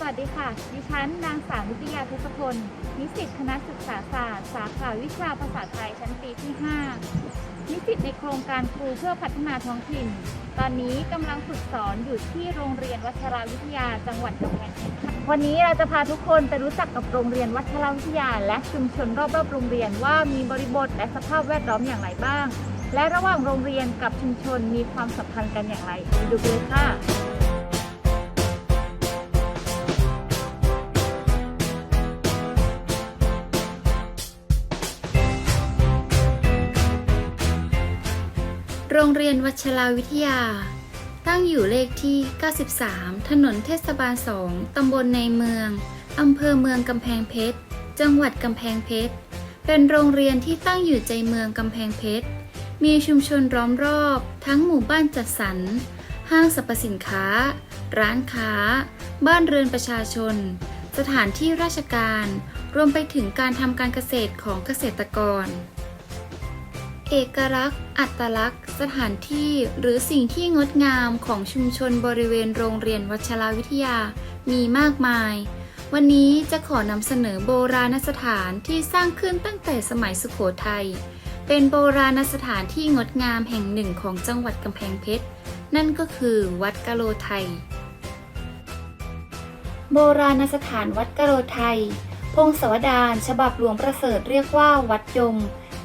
สวัสดีค่ะ ดิฉันนางสาวนิตยาทศพล นิสิตคณะศึกษาศาสตร์ สาขาวิชาภาษาไทยชั้นปีที่ 5 นิสิตในโครงการครูเพื่อพัฒนาท้องถิ่น ตอนนี้กำลังฝึกสอนอยู่ที่โรงเรียนวัชราวิทยาจังหวัดกำแพงเพชรค่ะวันนี้เราจะพาทุกคนไปรู้จักกับโรงเรียนวัชราวิทยา และชุมชนรอบๆโรงเรียนว่ามีบริบทและสภาพแวดล้อมอย่างไรบ้าง และระหว่างโรงเรียนกับชุมชนมีความสัมพันธ์กันอย่างไรไปดูกันเลยค่ะ รงเรียนวัชราวิทยา ตั้งอยู่เลขที่ 93 ถนนเทศบาล 2 ตำบลในเมือง อำเภอเมืองกำแพงเพชร จังหวัดกำแพงเพชร เป็นโรงเรียนที่ตั้งอยู่ใจเมืองกำแพงเพชร มีชุมชนล้อมรอบ ทั้งหมู่บ้านจัดสรร ห้างสรรพสินค้า ร้านค้า บ้านเรือนประชาชน สถานที่ราชการ รวมไปถึงการทำการเกษตรของเกษตรกร เอกลักษณ์ อัตลักษณ์ สถานที่ หรือสิ่งที่งดงามของชุมชนบริเวณโรงเรียนวัชราวิทยา มีมากมาย วันนี้จะขอนำเสนอโบราณสถานที่สร้างขึ้นตั้งแต่สมัยสุโขทัย เป็นโบราณสถานที่งดงามแห่งหนึ่งของจังหวัดกำแพงเพชร นั่นก็คือวัดกะโลไทย โบราณสถานวัดกะโลไทย พงศวดารฉบับหลวงประเสริฐเรียกว่าวัดยม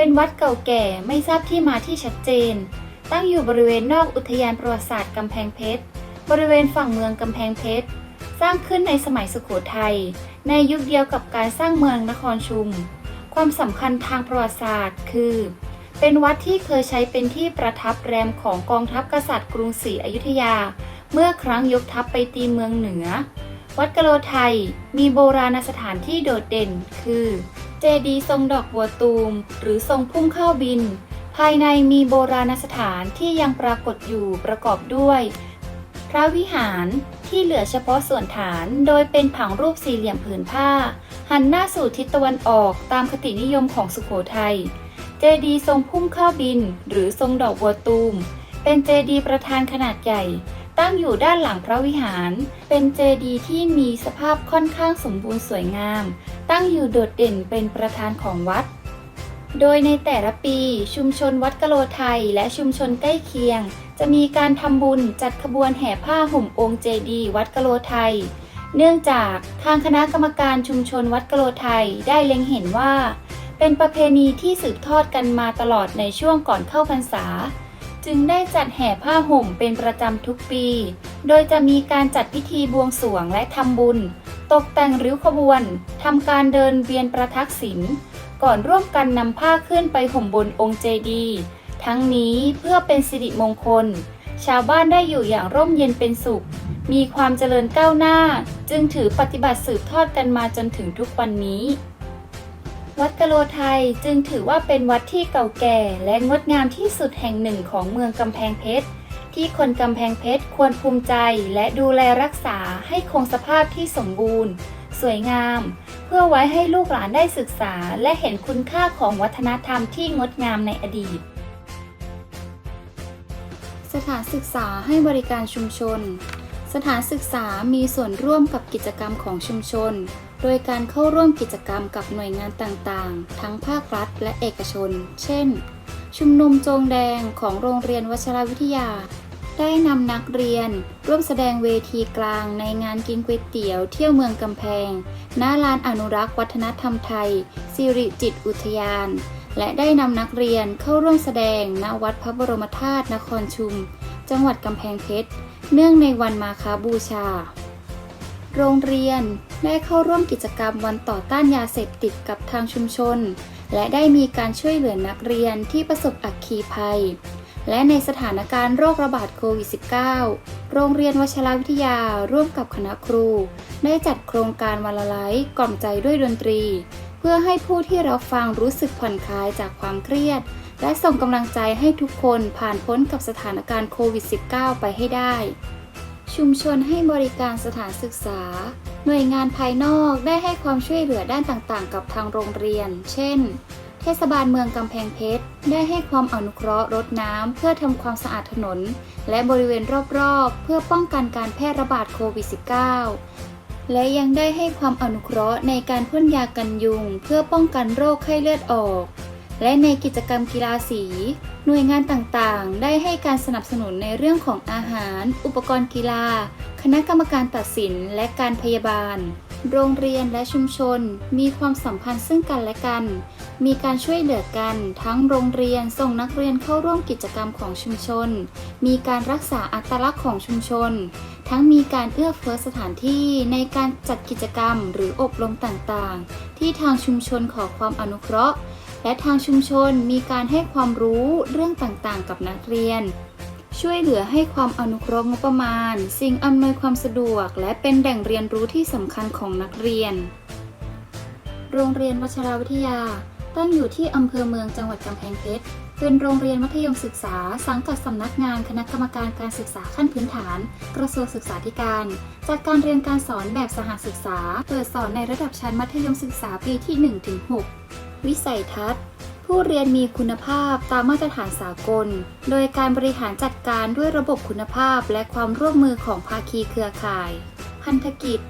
เป็นวัดเก่าแก่ไม่ทราบที่มาที่ชัดเจน ตั้งอยู่บริเวณนอกอุทยานประวัติศาสตร์กำแพงเพชร บริเวณฝั่งเมืองกำแพงเพชร สร้างขึ้นในสมัยสุโขทัย ในยุคเดียวกับการสร้างเมืองนครชุม ความสำคัญทางประวัติศาสตร์คือ เป็นวัดที่เคยใช้เป็นที่ประทับแรมของกองทัพกษัตริย์กรุงศรีอยุธยา เมื่อครั้งยกทัพไปตีเมืองเหนือ วัดกะโลไทยมีโบราณสถานที่โดดเด่น คือ เจดีย์ทรงดอกบัวตูม หรือทรงพุ่มข้าวบิน ภายในมีโบราณสถานที่ยังปรากฏอยู่ประกอบด้วย พระวิหารที่เหลือเฉพาะส่วนฐานโดยเป็นผังรูปสี่เหลี่ยมผืนผ้า หันหน้าสู่ทิศตะวันออกตามคตินิยมของสุโขทัยเจดีย์ทรงพุ่มข้าวบิน หรือทรงดอกบัวตูม เป็นเจดีย์ประธานขนาดใหญ่ตั้งอยู่ด้านหลังพระวิหาร เป็นเจดีย์ที่มีสภาพค่อนข้างสมบูรณ์สวยงาม ตั้งอยู่โดดเด่นเป็นประธานของวัด โดยในแต่ละปีชุมชนวัดกะโลไทยและชุมชนใกล้เคียง จะมีการทำบุญจัดขบวนแห่ผ้าห่มองค์เจดีวัดกะโลไทย เนื่องจากทางคณะกรรมการชุมชนวัดกะโลไทยได้เล็งเห็นว่า เป็นประเพณีที่สืบทอดกันมาตลอดในช่วงก่อนเข้าพรรษาจึงได้จัดแห่ผ้าห่มเป็นประจำทุกปี โดยจะมีการจัดพิธีบวงสรวงและทำบุญ ตกแต่งริ้วขบวนทำการเดินเวียนประทักษิณก่อนร่วมกันนำผ้าขึ้นไปห่มบนองค์เจดีย์ทั้งนี้เพื่อเป็นสิริมงคล ชาวบ้านได้อยู่อย่างร่มเย็นเป็นสุข มีความเจริญก้าวหน้า จึงถือปฏิบัติสืบทอดกันมาจนถึงทุกวันนี้ วัดกะโลไทยจึงถือว่าเป็นวัดที่เก่าแก่และงดงามที่สุดแห่งหนึ่งของเมืองกำแพงเพชร ที่คนกำแพงเพชรควรภูมิใจและดูแลรักษาให้คงสภาพที่สมบูรณ์ สวยงาม เพื่อไว้ให้ลูกหลานได้ศึกษา และเห็นคุณค่าของวัฒนธรรมที่งดงามในอดีต สถานศึกษาให้บริการชุมชน สถานศึกษามีส่วนร่วมกับกิจกรรมของชุมชน โดยการเข้าร่วมกิจกรรมกับหน่วยงานต่างๆ ทั้งภาครัฐและเอกชน เช่น ชุมนุมโจงแดงของโรงเรียนวชรวิทยา ได้นำนักเรียน ร่วมแสดงเวทีกลางในงานกินก๋วยเตี๋ยวเที่ยวเมืองกำแพง ณ ลานอนุรักษ์วัฒนธรรมไทย สิริจิตอุทยาน และได้นำนักเรียนเข้าร่วมแสดงณวัดพระบรมธาตุนครชุม จังหวัดกำแพงเพชร เนื่องในวันมาคาบูชา โรงเรียนได้เข้าร่วมกิจกรรมวันต่อต้านยาเสพติดกับทางชุมชน และได้มีการช่วยเหลือนักเรียนที่ประสบอัคคีภัย และในสถานการณ์โรคระบาดโควิด -19 โรงเรียนวชรวิทยาร่วมกับคณะครู ได้จัดโครงการวันละไลฟ์กล่อมใจด้วยดนตรี เพื่อให้ผู้ที่รับฟังรู้สึกผ่อนคลายจากความเครียด และส่งกำลังใจให้ทุกคนผ่านพ้นกับสถานการณ์โควิด -19 ไปให้ได้ ชุมชนให้บริการสถานศึกษา หน่วยงานภายนอกได้ให้ความช่วยเหลือด้านต่างๆ กับทางโรงเรียน เช่น เทศบาลเมืองกำแพงเพชร ได้ให้ความอนุเคราะห์รดน้ำเพื่อทำความสะอาดถนน และบริเวณรอบๆ เพื่อป้องกันการแพร่ระบาดโควิด -19 และยังได้ให้ความอนุเคราะห์ในการพ่นยากันยุง เพื่อป้องกันโรคไข้เลือดออก และในกิจกรรมกีฬาสี หน่วยงานต่างๆ ได้ให้การสนับสนุนในเรื่องของอาหาร อุปกรณ์กีฬา คณะกรรมการตัดสินและการพยาบาล โรงเรียนและชุมชน มีความสัมพันธ์ซึ่งกันและกัน มีการช่วยเหลือกัน ทั้งโรงเรียนส่งนักเรียนเข้าร่วมกิจกรรมของชุมชน มีการรักษาอัตลักษณ์ของชุมชน ทั้งมีการเอื้อเฟื้อสถานที่ในการจัดกิจกรรมหรืออบรมต่างๆ ที่ทางชุมชนขอความอนุเคราะห์ และทางชุมชนมีการให้ความรู้เรื่องต่างๆ กับนักเรียน ช่วยเหลือให้ความอนุเคราะห์งบประมาณ สิ่งอำนวยความสะดวก และเป็นแหล่งเรียนรู้ที่สำคัญของนักเรียน โรงเรียนวชราวิทยา ตั้งอยู่ที่อำเภอเมืองจังหวัดกำแพงเพชรเป็นโรงเรียนมัธยมศึกษา สังกัดสำนักงานคณะกรรมการการศึกษาขั้นพื้นฐาน กระทรวงศึกษาธิการ จัดการเรียนการสอนแบบสหศึกษา เปิดสอนในระดับชั้นมัธยมศึกษาปีที่ 1-6 วิสัยทัศน์ ผู้เรียนมีคุณภาพตามมาตรฐานสากล โดยการบริหารจัดการด้วยระบบคุณภาพและความร่วมมือของภาคีเครือข่าย พันธกิจ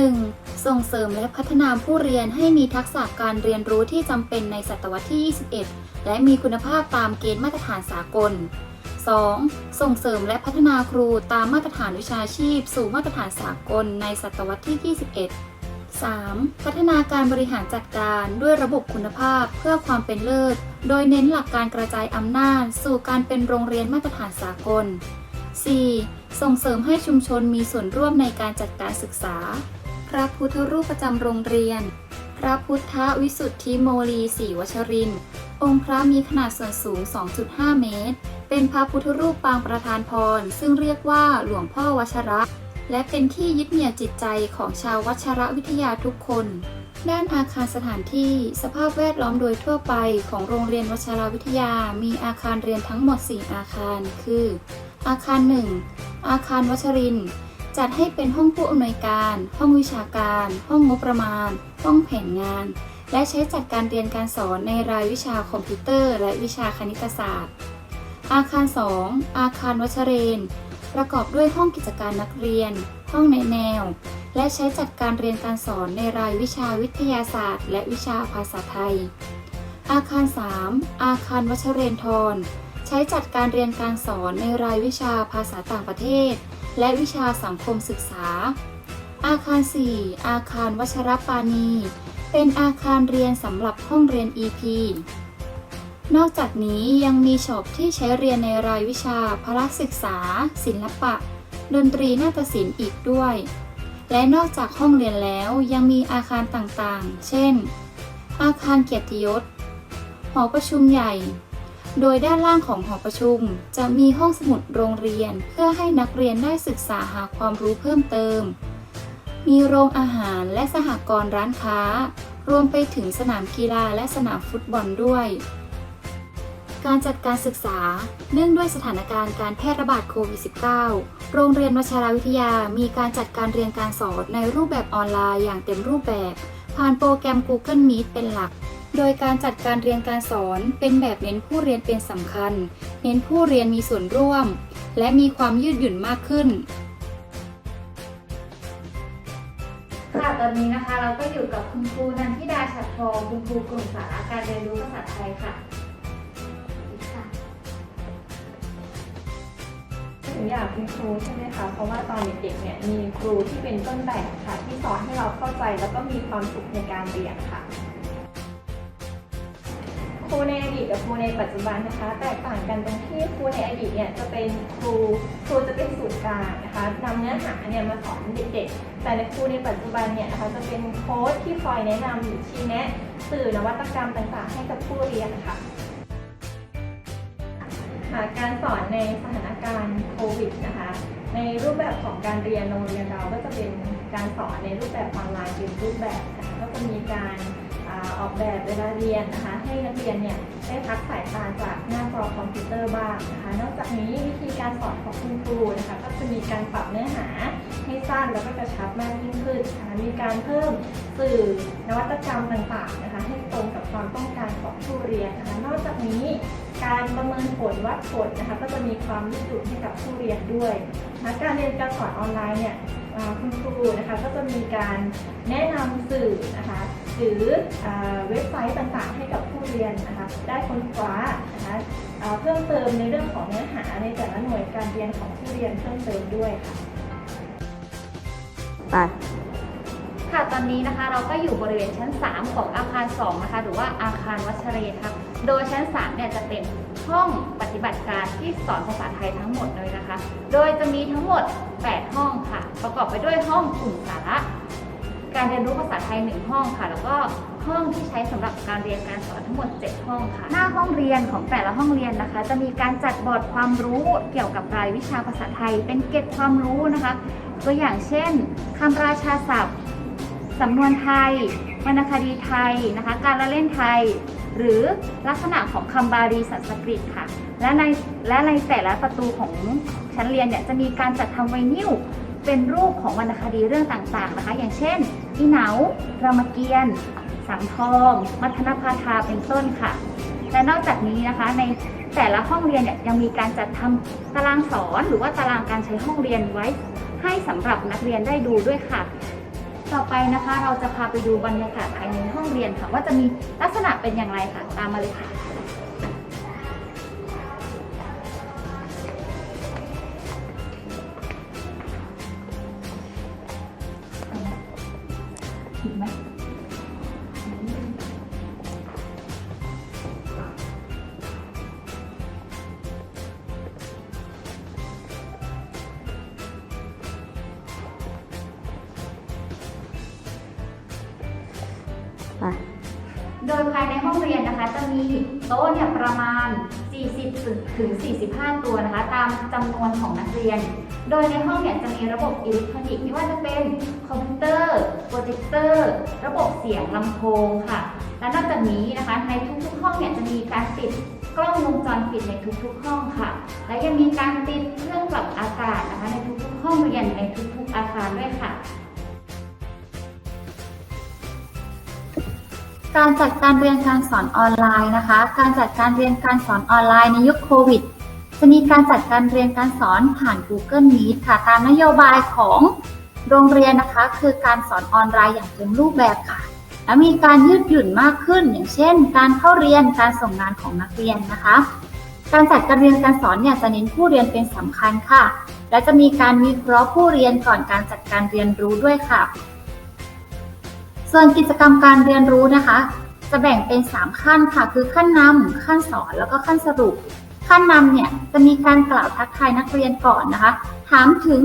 1. ส่งเสริมและพัฒนาผู้เรียนให้มีทักษะการเรียนรู้ที่จำเป็นในศตวรรษที่ 21 และมีคุณภาพตามเกณฑ์มาตรฐานสากล 2. ส่งเสริมและพัฒนาครูตามมาตรฐานวิชาชีพ สู่มาตรฐานสากลในศตวรรษที่ 21 3. พัฒนาการบริหารจัดการด้วยระบบคุณภาพเพื่อความเป็นเลิศ โดยเน้นหลักการกระจายอำนาจ สู่การเป็นโรงเรียนมาตรฐานสากล 4. ส่งเสริมให้ชุมชนมีส่วนร่วมในการจัดการศึกษา พระพุทธรูปประจำโรงเรียน พระพุทธวิสุทธิโมลีศรีวชริน องค์พระมีขนาดส่วนสูง 2.5 เมตร เป็นพระพุทธรูปปางประธานพร ซึ่งเรียกว่าหลวงพ่อวชระ และเป็นที่ยึดเหนี่ยวจิตใจของชาววัชระวิทยาทุกคน ด้านอาคารสถานที่ สภาพแวดล้อมโดยทั่วไปของโรงเรียนวชรวิทยา มีอาคารเรียนทั้งหมด 4 อาคาร คือ อาคาร 1 อาคารวัชริน จัดให้เป็นห้องผู้อำนวยการ ห้องวิชาการ ห้องงบประมาณ ห้องแผนงาน และใช้จัดการเรียนการสอนในรายวิชาคอมพิวเตอร์ และวิชาคณิตศาสตร์ อาคาร 2 อาคารวัชเรน ประกอบด้วยห้องกิจการนักเรียน ห้องในแนว และใช้จัดการเรียนการสอนในรายวิชาวิทยาศาสตร์ และวิชาภาษาไทย อาคาร 3 อาคารวัชเรนทร ใช้จัดการเรียนการสอนในรายวิชาภาษาต่างประเทศ และวิชาสังคมศึกษา อาคาร 4 อาคารวัชรปานี เป็นอาคารเรียนสำหรับห้องเรียน EP นอกจากนี้ยังมีช็อปที่ใช้เรียนในรายวิชาพละศึกษา ศิลปะ ดนตรีนาฏศิลป์อีกด้วย และนอกจากห้องเรียนแล้วยังมีอาคารต่างๆ เช่น อาคารเกียรติยศ หอประชุมใหญ่ โดยด้านล่างของหอประชุม จะมีห้องสมุดโรงเรียนเพื่อให้นักเรียนได้ศึกษาหาความรู้เพิ่มเติม มีโรงอาหารและสหกรณ์ร้านค้า รวมไปถึงสนามกีฬาและสนามฟุตบอลด้วย การจัดการศึกษา เนื่องด้วยสถานการณ์การแพร่ระบาดโควิด -19 โรงเรียนวชราวิทยามีการจัดการเรียนการสอนในรูปแบบออนไลน์อย่างเต็มรูปแบบ ผ่านโปรแกรม Google Meet เป็นหลัก โดยการจัดการเรียนการสอนเป็นแบบเน้นผู้เรียนเป็นสำคัญ เน้นผู้เรียนมีส่วนร่วม และมีความยืดหยุ่นมากขึ้นค่ะตอนนี้นะคะเราก็อยู่กับคุณครูนันทิดาฉัดทองคุณครูกลุ่มสาระการเรียนรู้ภาษาไทยค่ะ งอยากเป็นครูใช่ไหมคะ เพราะว่าตอนเด็กๆเนี่ยมีครูที่เป็นต้นแบบค่ะ ที่สอนให้เราเข้าใจแล้วก็มีความสุขในการเรียนค่ะ ครูในอดีตกับครูในปัจจุบันนะคะ แตกต่างกันตรงที่ครูในอดีตเนี่ยจะเป็นครูครูจะเป็นศูนย์กลางนะคะนำเนื้อหาเนี่ยมาสอนเด็กๆ แต่ในครูในปัจจุบันเนี่ยนะคะจะเป็นโค้ชที่คอยแนะนำหรือชี้แนะ สื่อนวัตกรรมต่างๆ ให้กับผู้เรียนค่ะ คะ การสอนในสถานการณ์โควิดนะคะ ในรูปแบบของการเรียนโรงเรียนเราก็จะเป็นการสอนในรูปแบบออนไลน์เป็นรูปแบบนะคะก็จะมีการอออกแบบเวลาเรียนนะคะ ให้นักเรียนเนี่ยได้พักสายตาจากหน้าจอคอมพิวเตอร์บ้างนะคะ นอกจากนี้วิธีการสอนของคุณครูนะคะ ก็จะมีการปรับเนื้อหาให้สั้นแล้วก็กระชับมากยิ่งขึ้นนะคะมีการเพิ่มสื่อนวัตกรรมต่างๆนะคะ ให้ตรงกับความต้องการของผู้เรียนนะคะ นอกจากนี้ การประเมินผลวัดผลนะคะก็จะมีความยืดหยุ่นให้กับผู้เรียนด้วยนะคะการเรียนการสอนออนไลน์เนี่ยอ่าคุณครูนะคะก็จะมีการแนะนำสื่อนะคะหรืออ่าเว็บไซต์ต่างๆ ให้กับผู้เรียนนะคะได้ค้นคว้านะคะอ่าเพิ่มเติมในเรื่องของเนื้อหาในแต่ละหน่วยการเรียนของผู้เรียนเพิ่มเติมด้วยค่ะไปค่ะตอนนี้นะคะเราก็อยู่บริเวณชั้น 3 ของอาคาร 2 นะคะ หรือว่าอาคารวัชเรทัศน์ โดยชั้น 3 เนี่ยจะเป็นห้องปฏิบัติการที่สอนภาษาไทยทั้งหมดเลยนะคะ โดยจะมีทั้งหมด 8 ห้องค่ะ ประกอบไปด้วยห้องกลุ่มสาระ การเรียนรู้ภาษาไทย 1 ห้องค่ะ แล้วก็ห้องที่ใช้สำหรับการเรียนการสอนทั้งหมด 7 ห้องค่ะ หน้าห้องเรียนของแต่ละห้องเรียนนะคะ จะมีการจัดบอร์ดความรู้เกี่ยวกับรายวิชาภาษาไทย เป็นเกร็ดความรู้นะคะ ตัวอย่างเช่นคำราชาศัพท์สำนวนไทยวรรณคดีไทยนะคะ การละเล่นไทย หรือลักษณะของคำบาลีสันสกฤตค่ะ และในและในแต่ละประตูของชั้นเรียนเนี่ยจะมีการจัดทำไวนิลเป็นรูปของวรรณคดีเรื่องต่างๆนะคะ อย่างเช่นอีเหนารามเกียรติ์สังทอง มัทนพาทาเป็นต้นค่ะ และนอกจากนี้นะคะในแต่ละห้องเรียนเนี่ยยังมีการจัดทำตารางสอน หรือว่าตารางการใช้ห้องเรียนไว้ ให้สำหรับนักเรียนได้ดูด้วยค่ะ ต่อไปนะคะ เราจะพาไปดูบรรยากาศภายในห้องเรียนค่ะ ว่าจะมีลักษณะเป็นอย่างไรค่ะ ตามมาเลยค่ะถูกไหม ภายในห้องเรียนนะคะจะมีโต๊ะเนี่ยประมาณ 40 ถึง 45 ตัวนะคะ ตามจำนวนของนักเรียน โดยในห้องเนี่ยจะมีระบบอิเล็กทรอนิกส์ไม่ว่าจะเป็นคอมพิวเตอร์โปรเจคเตอร์ ระบบเสียงลำโพงค่ะ และนอกจากนี้นะคะในทุกๆห้องเนี่ยจะมีการติดกล้องวงจรปิดในทุกๆ ห้องค่ะ และยังมีการติดเครื่องปรับอากาศนะคะในทุกๆ ห้องเรียนในทุกๆ อาคารด้วยค่ะ การจัดการเรียนการสอนออนไลน์นะคะ การจัดการเรียนการสอนออนไลน์ในยุคโควิด จะมีการจัดการเรียนการสอนผ่าน Google Meet ค่ะ ตามนโยบายของโรงเรียนนะคะ คือการสอนออนไลน์อย่างเต็มรูปแบบค่ะ และมีการยืดหยุ่นมากขึ้น อย่างเช่น การเข้าเรียนการส่งงานของนักเรียนนะคะ การจัดการเรียนการสอนเนี่ยจะเน้นผู้เรียนเป็นสำคัญค่ะ และจะมีการวิเคราะห์ผู้เรียนก่อนการจัดการเรียนรู้ด้วยค่ะ ส่วนกิจกรรมการเรียนรู้นะคะ จะแบ่งเป็น 3 ขั้นค่ะ คือขั้นนำขั้นสอนแล้วก็ขั้นสรุป ขั้นนำเนี่ยจะมีการกล่าวทักทายนักเรียนก่อนนะคะ ถามถึง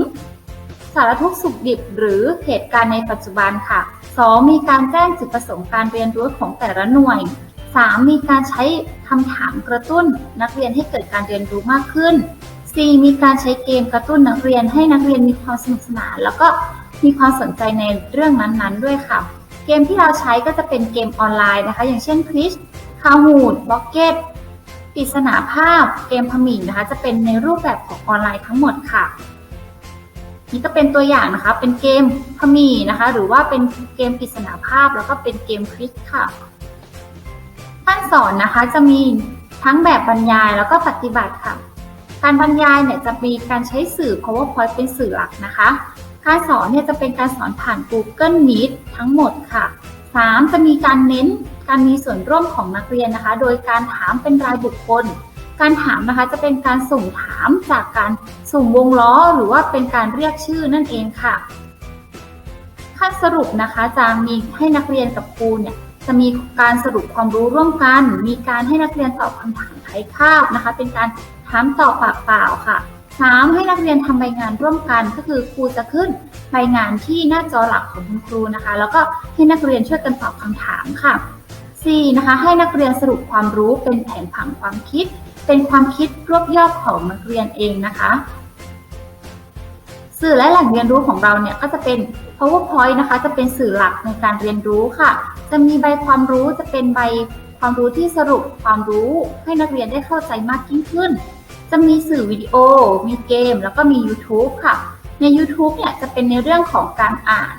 สารทุกข์สุขดิบหรือเหตุการณ์ในปัจจุบันค่ะ 2. มีการแจ้งจุดประสงค์การเรียนรู้ของแต่ละหน่วย 3. มีการใช้คำถามกระตุ้นนักเรียนให้เกิดการเรียนรู้มากขึ้น 4. มีการใช้เกมกระตุ้นนักเรียนให้นักเรียนมีความสนุกสนาน แล้วก็มีความสนใจในเรื่องนั้นๆ ด้วยค่ะ เกมที่เราใช้ก็จะเป็นเกมออนไลน์นะคะ อย่างเช่นคริชคาฮูดบล็อกเก็ตปริศนาภาพ เกมพมิงนะคะ จะเป็นในรูปแบบของออนไลน์ทั้งหมดค่ะ นี่ก็เป็นตัวอย่างนะคะ เป็นเกมพมีนะคะ หรือว่าเป็นเกมปริศนาภาพ แล้วก็เป็นเกมคริชค่ะขั้นสอนนะคะจะมีทั้งแบบบรรยายแล้วก็ปฏิบัติค่ะ การบรรยายเนี่ยจะมีการใช้สื่อ PowerPoint เป็นสื่อหลักนะคะ การสอนเนี่ยจะเป็นการสอนผ่าน Google Meet ทั้งหมดค่ะ 3. จะมีการเน้นการมีส่วนร่วมของนักเรียนนะคะ โดยการถามเป็นรายบุคคล การถามนะคะจะเป็นการส่งถามจากการสุ่มวงล้อ หรือว่าเป็นการเรียกชื่อนั่นเองค่ะ ขั้นสรุปนะคะจะมีให้นักเรียนกับครูเนี่ยจะมีการสรุปความรู้ร่วมกัน มีการให้นักเรียนตอบคำถามไขคาบนะคะ เป็นการถามตอบปากเปล่าค่ะ 3. ให้นักเรียนทำใบงานร่วมกันก็คือครูจะขึ้นใบงานที่หน้าจอหลักของคุณครูนะคะ แล้วก็ให้นักเรียนช่วยกันตอบคำถามค่ะ 4. นะคะให้นักเรียนสรุปความรู้เป็นแผนผังความคิด เป็นความคิดรวบยอบของนักเรียนเองนะคะ สื่อและแหล่งเรียนรู้ของเราเนี่ยก็จะเป็น PowerPoint นะคะ จะเป็นสื่อหลักในการเรียนรู้ค่ะ จะมีใบความรู้จะเป็นใบความรู้ที่สรุปความรู้ให้นักเรียนได้เข้าใจมากยิ่งขึ้น จะมีสื่อวิดีโอ มีเกม แล้วก็มี YouTube ค่ะ ใน YouTube เนี่ยจะเป็นในเรื่องของการอ่าน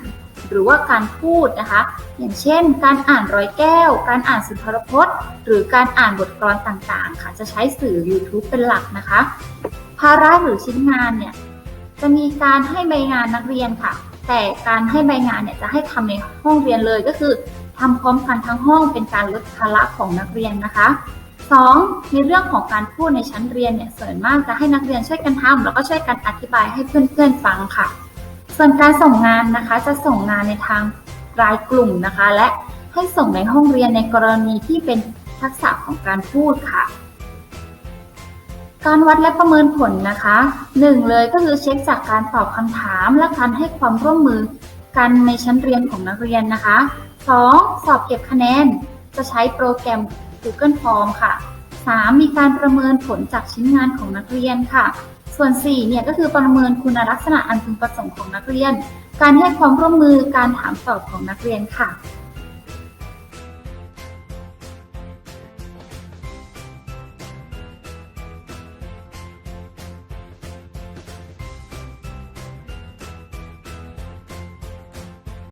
หรือว่าการพูดนะคะ อย่างเช่น การอ่านร้อยแก้ว การอ่านสุนทรพจน์ หรือการอ่านบทกลอนต่างๆ ค่ะ จะใช้สื่อ YouTube เป็นหลักนะคะ ภาระหรือชิ้นงานเนี่ยจะมีการให้ใบงานนักเรียนค่ะ แต่การให้ใบงานเนี่ยจะให้ทำในห้องเรียนเลยก็คือทำพร้อมกันทั้งห้องเป็นการลดภาระของนักเรียนนะคะ 2. ในเรื่องของการพูดในชั้นเรียนเนี่ยส่วนมากจะให้นักเรียนช่วยกันทำแล้วก็ช่วยกันอธิบายให้เพื่อนๆฟังค่ะ ส่วนการส่งงานนะคะ จะส่งงานในทางรายกลุ่มนะคะ และให้ส่งในห้องเรียนในกรณีที่เป็นทักษะของการพูดค่ะ การวัดและประเมินผลนะคะหนึ่งเลยก็คือเช็คจากการตอบคำถาม และการให้ความร่วมมือกันในชั้นเรียนของนักเรียนนะคะ 2. สอบเก็บคะแนน จะใช้โปรแกรม Google Form ค่ะ 3. มีการประเมินผลจากชิ้นงานของนักเรียนค่ะ ส่วน 4 เนี่ยก็คือประเมินคุณลักษณะอันพึงประสงค์ของนักเรียน การให้ความร่วมมือการถามตอบของนักเรียนค่ะ